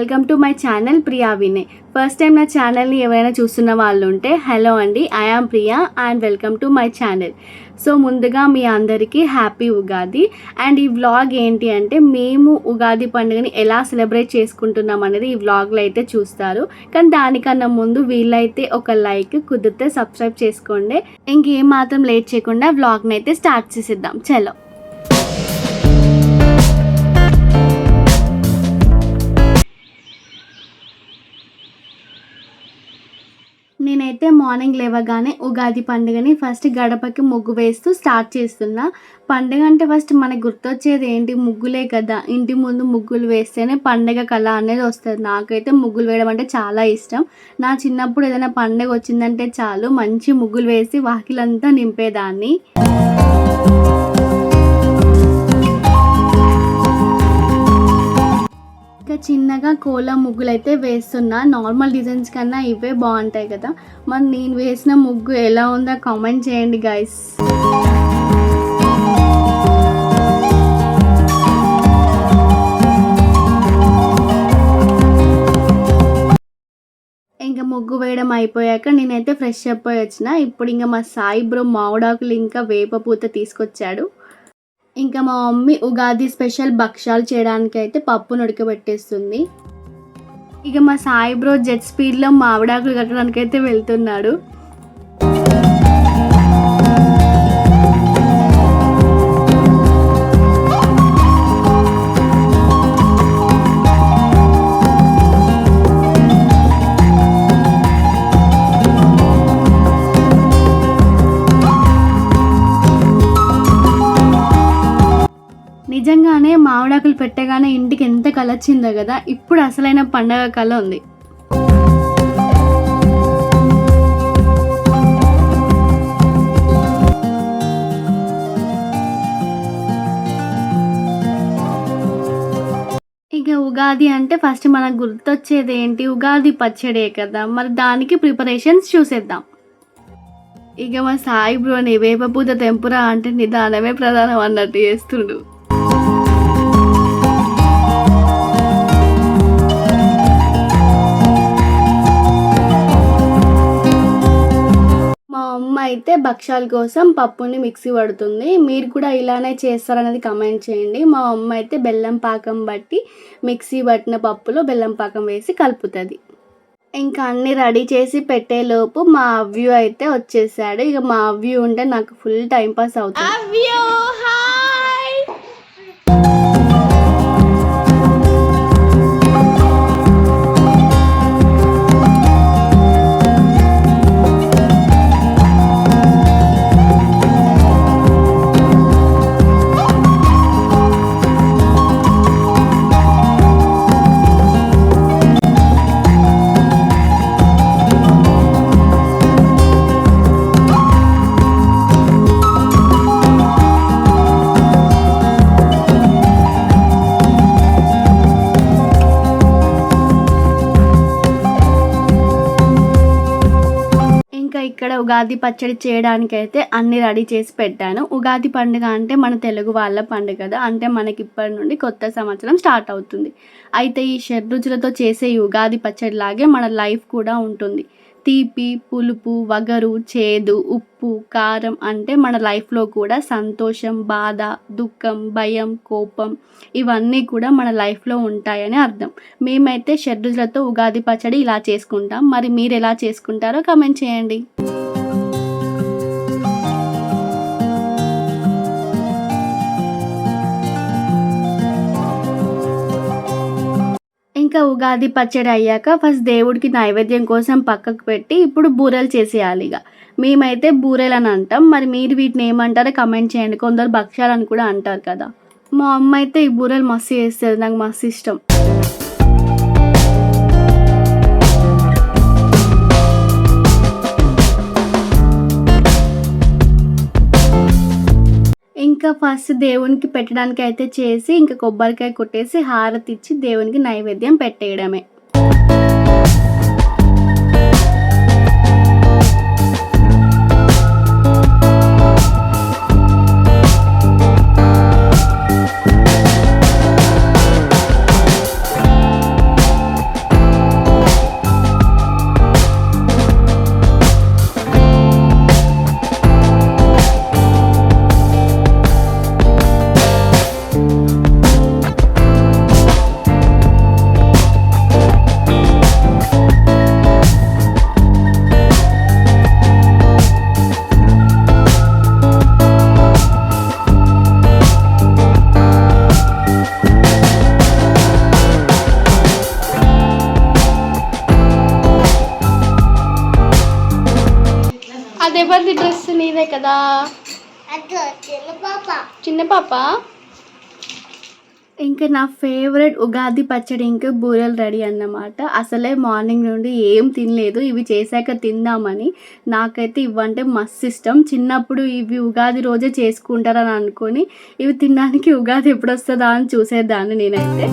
Welcome to my channel Priya Vinay. First time నా ఛానల్ని ఎవరైనా చూస్తున్న వాళ్ళు ఉంటే హలో అండి I am Priya and welcome to my channel so ముందుగా మీ అందరికీ హ్యాపీ ఉగాది. అండ్ ఈ వ్లాగ్ ఏంటి అంటే మేము ఉగాది పండుగని ఎలా సెలబ్రేట్ చేసుకుంటున్నాం అనేది ఈ వ్లాగ్లో అయితే చూస్తారు. కానీ దానికన్నా ముందు వీళ్ళైతే ఒక లైక్ కుదిరితే సబ్స్క్రైబ్ చేసుకోండి. ఇంకేం మాత్రం లేట్ చేయకుండా వ్లాగ్ని అయితే స్టార్ట్ చేసేద్దాం. చలో. నేనైతే మార్నింగ్ లేవగానే ఉగాది పండుగని ఫస్ట్ గడపకి ముగ్గు వేస్తూ స్టార్ట్ చేస్తున్నా. పండుగ అంటే ఫస్ట్ మనకు గుర్తొచ్చేది ఏంటి? ముగ్గులే కదా. ఇంటి ముందు ముగ్గులు వేస్తేనే పండుగ కళ అనేది వస్తుంది. నాకైతే ముగ్గులు వేయడం అంటే చాలా ఇష్టం. నా చిన్నప్పుడు ఏదైనా పండుగ వచ్చిందంటే చాలు మంచి ముగ్గులు వేసి వాకిలంతా నింపేదాన్ని. చిన్నగా కోల ముగ్గులు అయితే వేస్తున్నా. నార్మల్ డిజైన్స్ కన్నా ఇవే బాగుంటాయి కదా. మరి నేను వేసిన ముగ్గు ఎలా ఉందో కామెంట్ చేయండి గైస్ ఇంకా ముగ్గు వేయడం అయిపోయాక నేనైతే ఫ్రెష్ అప్ అయి వచ్చిన. ఇప్పుడు ఇంకా మా సాయి బ్రో మామిడాకులు ఇంకా వేప పూత తీసుకొచ్చాడు. ఇంకా మా మమ్మీ ఉగాది స్పెషల్ భక్షాలు చేయడానికి అయితే పప్పును ఉడకబెట్టేస్తుంది ఇక మా సాయి బ్రో జెట్ స్పీడ్లో మామిడాకులు కట్టడానికి అయితే వెళ్తున్నాడు. పెట్టగానే ఇంటికి ఎంత కళ కదా ఇప్పుడు అసలైన పండగ కళ ఉంది. ఇక ఉగాది అంటే ఫస్ట్ మనకు గుర్తొచ్చేది ఏంటి? ఉగాది పచ్చడే కదా మరి దానికి ప్రిపరేషన్స్ చూసేద్దాం. ఇక మా సాయి బ్రోని వేప పూత తెంపురా అంటే నిదానమే ప్రధానం అన్నట్టు చేస్తుండు. భక్షాల కోసం పప్పుని మిక్సీ పడుతుంది. మీరు కూడా ఇలానే చేస్తారనేది కమెంట్ చేయండి. మా అమ్మ అయితే బెల్లం పాకం బట్టి మిక్సీ పట్టిన పప్పులో బెల్లం పాకం వేసి కలుపుతుంది. ఇంకా అన్ని రెడీ చేసి పెట్టేలోపు మా అవ్యూ అయితే వచ్చేసాడు. ఇక మా అవ్యూ ఉంటే నాకు ఫుల్ టైం పాస్ అవుతుంది. ఇంకా ఇక్కడ ఉగాది పచ్చడి చేయడానికి అయితే అన్ని రెడీ చేసి పెట్టాను. ఉగాది పండుగ అంటే మన తెలుగు వాళ్ళ పండుగ కదా అంటే మనకి ఇప్పటి నుండి కొత్త సంవత్సరం స్టార్ట్ అవుతుంది. అయితే ఈ షడ్రుచులతో చేసే ఈ ఉగాది పచ్చడి లాగే మన లైఫ్ కూడా ఉంటుంది. తీపి పులుపు వగరు చేదు ఉప్పు కారం అంటే మన లైఫ్లో కూడా సంతోషం బాధ దుఃఖం భయం కోపం ఇవన్నీ కూడా మన లైఫ్లో ఉంటాయని అర్థం. మేమైతే షడ్రుచులతో ఉగాది పచ్చడి ఇలా చేసుకుంటాం. మరి మీరు ఎలా చేసుకుంటారో కమెంట్ చేయండి. ఇంకా ఉగాది పచ్చడి అయ్యాక ఫస్ట్ దేవుడికి నైవేద్యం కోసం పక్కకు పెట్టి ఇప్పుడు బూరెలు చేసేయాలి ఇక. మేమైతే బూరెలు అని అంటాం. మరి మీరు వీటిని ఏమంటారో కమెంట్ చేయండి. కొందరు భక్ష్యాలు అని కూడా అంటారు కదా. మా అమ్మ అయితే ఈ బూరెలు మస్తు చేస్తుంది. నాకు మస్తు ఇష్టం. ఇంకా ఫస్ట్ దేవునికి పెట్టడానికి అయితే చేసి ఇంకా కొబ్బరికాయ కొట్టేసి హారతి ఇచ్చి దేవునికి నైవేద్యం పెట్టేయడమే. కదా? చిన్న పాప. ఇంకా నా ఫేవరెట్ ఉగాది పచ్చడి ఇంకా బూరెలు రెడీ అన్నమాట. అసలే మార్నింగ్ నుండి ఏం తినలేదు ఇవి చేశాక తిందామని. నాకైతే ఇవంటే మస్తు ఇష్టం. చిన్నప్పుడు ఇవి ఉగాది రోజే చేసుకుంటారని అనుకొని ఇవి తినడానికి ఉగాది ఎప్పుడు వస్తుందా అని చూసేదాన్ని నేనైతే.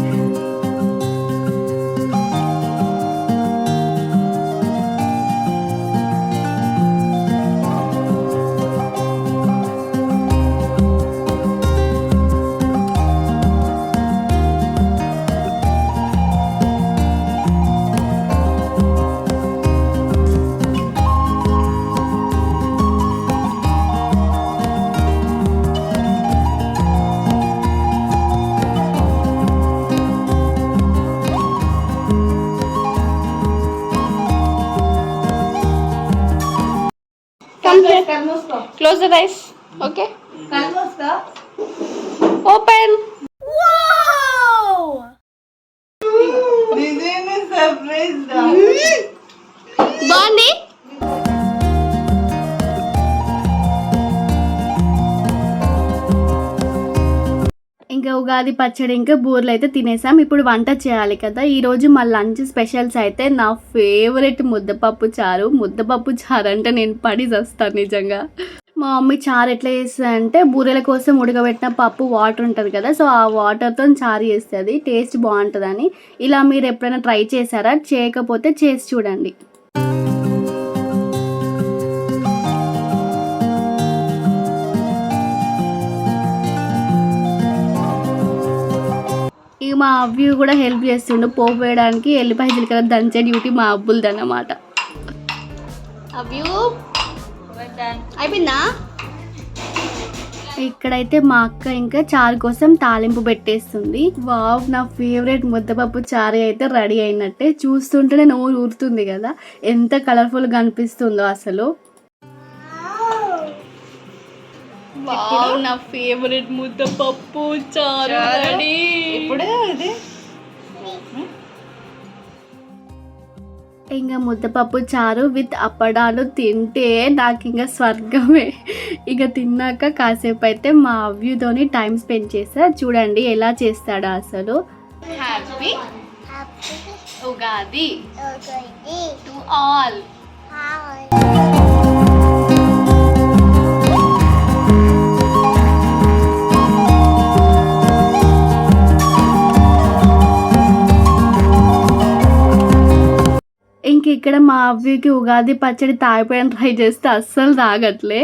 Close the eyes okay open బాగుంది ఇంకా ఉగాది పచ్చడి ఇంకా బూరెలు అయితే తినేసాం. ఇప్పుడు వంట చేయాలి కదా. ఈరోజు మా లంచ్ స్పెషల్స్ అయితే నా ఫేవరెట్ ముద్దపప్పు చారు. ముద్దపప్పు చారు అంటే నేను పడి చస్తాను నిజంగా. మా మమ్మీ చారు ఎట్లా చేస్తుంది అంటే బూరెల కోసం ఉడకబెట్టిన పప్పు వాటర్ ఉంటుంది కదా సో ఆ వాటర్తో చారు చేస్తుంది. టేస్ట్ బాగుంటుందని. ఇలా మీరు ఎప్పుడైనా ట్రై చేశారా? చేయకపోతే చేసి చూడండి. ఇక మా అవ్వి కూడా హెల్ప్ చేస్తుండు. పోపు వేయడానికి ఎల్లిపాయ జీలకర్ర దంచే డ్యూటీ మా అబ్బులది అన్నమాట అవ్యూ! అయిపోయిందా? ఇక్కడైతే మా అక్క ఇంకా చారు కోసం తాలింపు పెట్టేస్తుంది. వావ్ నా ఫేవరెట్ ముద్దపప్పు చారు అయితే రెడీ అయినట్టే. చూస్తుంటేనే నోరు ఊరుతుంది కదా. ఎంత కలర్ఫుల్గా అనిపిస్తుందో అసలు. వావ్. నా ఫేవరెట్ ముద్దపప్పు చారు రెడీ. ఇప్పుడు ఇది ఇంకా ముద్దపప్పు చారు విత్ అప్పడాలు తింటే నాకు ఇంకా స్వర్గమే. ఇక తిన్నాక కాసేపు అయితే మా అవ్యూతోని టైం స్పెండ్ చేస్తా చూడండి ఎలా చేస్తాడో అసలు. హ్యాపీ ఉగాది? టు ఆల్ ఇంక ఇక్కడ మా అవ్వికి ఉగాది పచ్చడి తాగిపోయాను ట్రై చేస్తే అస్సలు తాగట్లే.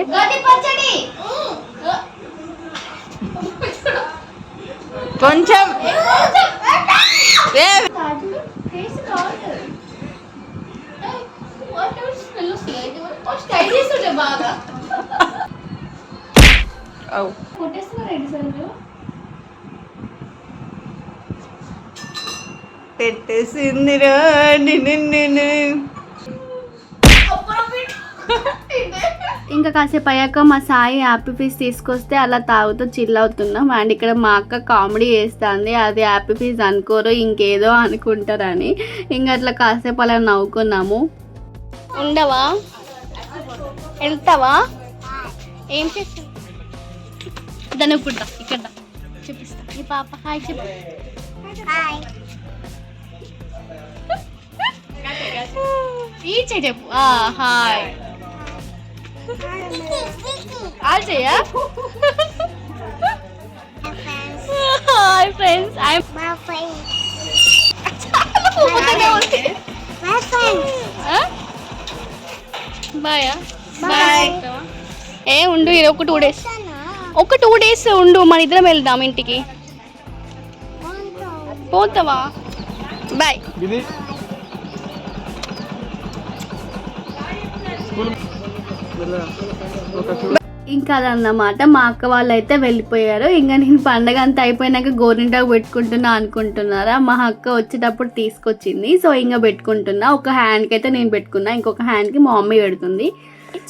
కొంచెం. ఏ, పెట్టేసిందిరా నిన్ను ఇంకా కాసేపు అయ్యాక మా సాయి హ్యాపీ ఫీజ్ తీసుకొస్తే అలా తాగుతూ చిల్ అవుతున్నాం. అండ్ ఇక్కడ మా అక్క కామెడీ చేస్తుంది. అది హ్యాపీ ఫీజ్ అనుకోరు ఇంకేదో అనుకుంటారని. ఇంకా అట్లా కాసేపు అలా నవ్వుకున్నాము. ఉండవా? వెళ్తావా? ఏం చేస్తావు? దాన్ని ఇప్పుడు ఇక్కడ. చూపిస్తా. ఈ పాప హాయ్ చెప్పు. చెయ్యి చెప్పు. ఆ, hi all చెయ్యా hi friends I bye? Bye. ఏ ఉండు ఇది ఒక టూ డేస్ ఒక టూ డేస్ ఉండు మన ఇద్దరం వెళ్దాం ఇంటికి. పోతావా? బాయ్. ఇంకా అదన్నమాట. మా అక్క వాళ్ళు అయితే వెళ్ళిపోయారు. ఇంకా నేను పండగ అంతా అయిపోయినాక గోరింటాకు పెట్టుకుంటున్నా అనుకుంటున్నారా? మా అక్క వచ్చేటప్పుడు తీసుకొచ్చింది. సో ఇంకా పెట్టుకుంటున్నా. ఒక హ్యాండ్కి అయితే నేను పెట్టుకున్నా. ఇంకొక హ్యాండ్కి మా మమ్మీ పెడుతుంది.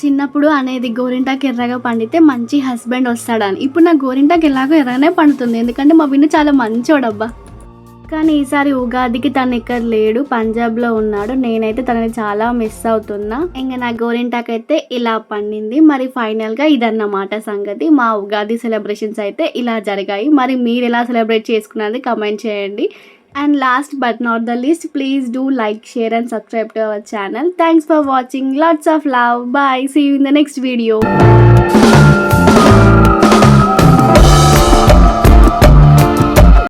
చిన్నప్పుడు అనేది గోరింటాకు ఎర్రగా పండితే మంచి హస్బెండ్ వస్తాడని. ఇప్పుడు నా గోరింటాకు ఎలాగో ఎర్రగానే పండుతుంది. ఎందుకంటే మా విన్ను చాలా మంచోడబ్బా. కానీ ఈసారి ఉగాదికి తను ఇక్కడ లేడు పంజాబ్లో ఉన్నాడు. నేనైతే తనని చాలా మిస్ అవుతున్నా. ఇంకా నా గోరింటాక్ అయితే ఇలా పండింది. మరి ఫైనల్గా ఇదన్నమాట సంగతి. మా ఉగాది సెలబ్రేషన్స్ అయితే ఇలా జరిగాయి. మరి మీరు ఎలా సెలబ్రేట్ చేసుకున్నది కమెంట్ చేయండి. And last but not the least please do like share and subscribe to our channel thanks for watching lots of love bye see in the next video